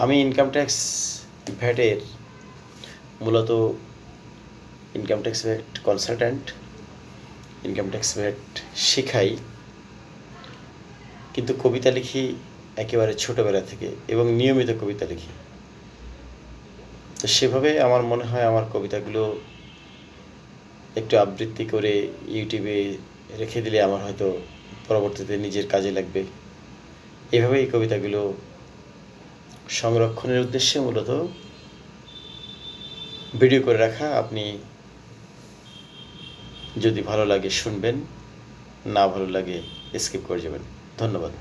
আমি income tax ভ্যাটের মূলত income tax VAT consultant income tax VAT শেখাই। কিন্তু কবিতা লিখি একেবারে ছোটোবেলা থেকে এবং নিয়মিত কবিতা লিখি। তো সেভাবে আমার মনে হয় আমার কবিতাগুলো একটু আবৃত্তি করে ইউটিউবে রেখে দিলে আমার হয়তো পরবর্তীতে নিজের কাজে লাগবে। এভাবেই কবিতাগুলো সংরক্ষণের উদ্দেশ্যে মূলত ভিডিও করে রাখা, আপনি যদি ভালো লাগে শুনবেন, না ভালো লাগে স্কিপ করে যাবেন। ধন্যবাদ।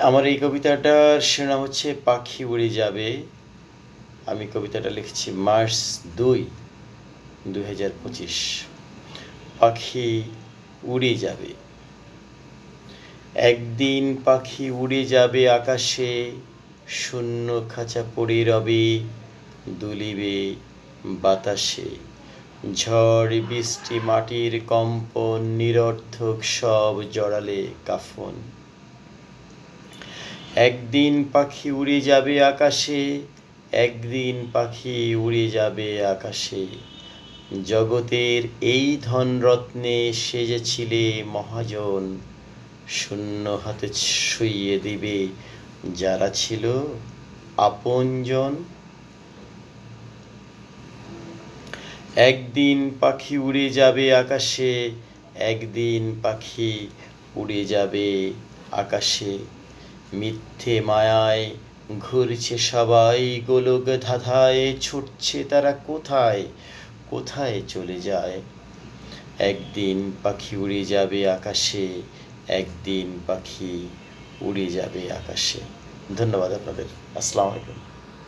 আমার এই কবিতাটার শিরোনাম হচ্ছে, পাখি উড়ে যাবে। আমি কবিতাটা লিখেছি মার্চ দুই দু পাখি উড়ে যাবে। একদিন পাখি উড়ে যাবে আকাশে, শূন্য খাঁচা পড়ে রবে, দুলিবে বাতাসে। ঝড়, বৃষ্টি, মাটির কম্পন, নিরর্থক সব জড়ালে কাফন। একদিন পাখি উড়ে যাবে আকাশে, একদিন পাখি উড়ে যাবে আকাশে। জগতের এই ধনরত্নে সেজেছিলে মহাজন। শূন্য হাতে শুইয়ে দিবে। যারা ছিল আপনজন। একদিন পাখি উড়ে যাবে আকাশে, একদিন পাখি উড়ে যাবে আকাশে। মিথ্যে মায়ায় ঘুরছে সবাই, গোলক ধাঁধায় ছুটছে তারা কোথায় কোথায় চলে যায়? একদিন পাখি উড়ে যাবে আকাশে একদিন পাখি উড়ে যাবে আকাশে। ধন্যবাদ আপনাদের। আসসালামু আলাইকুম।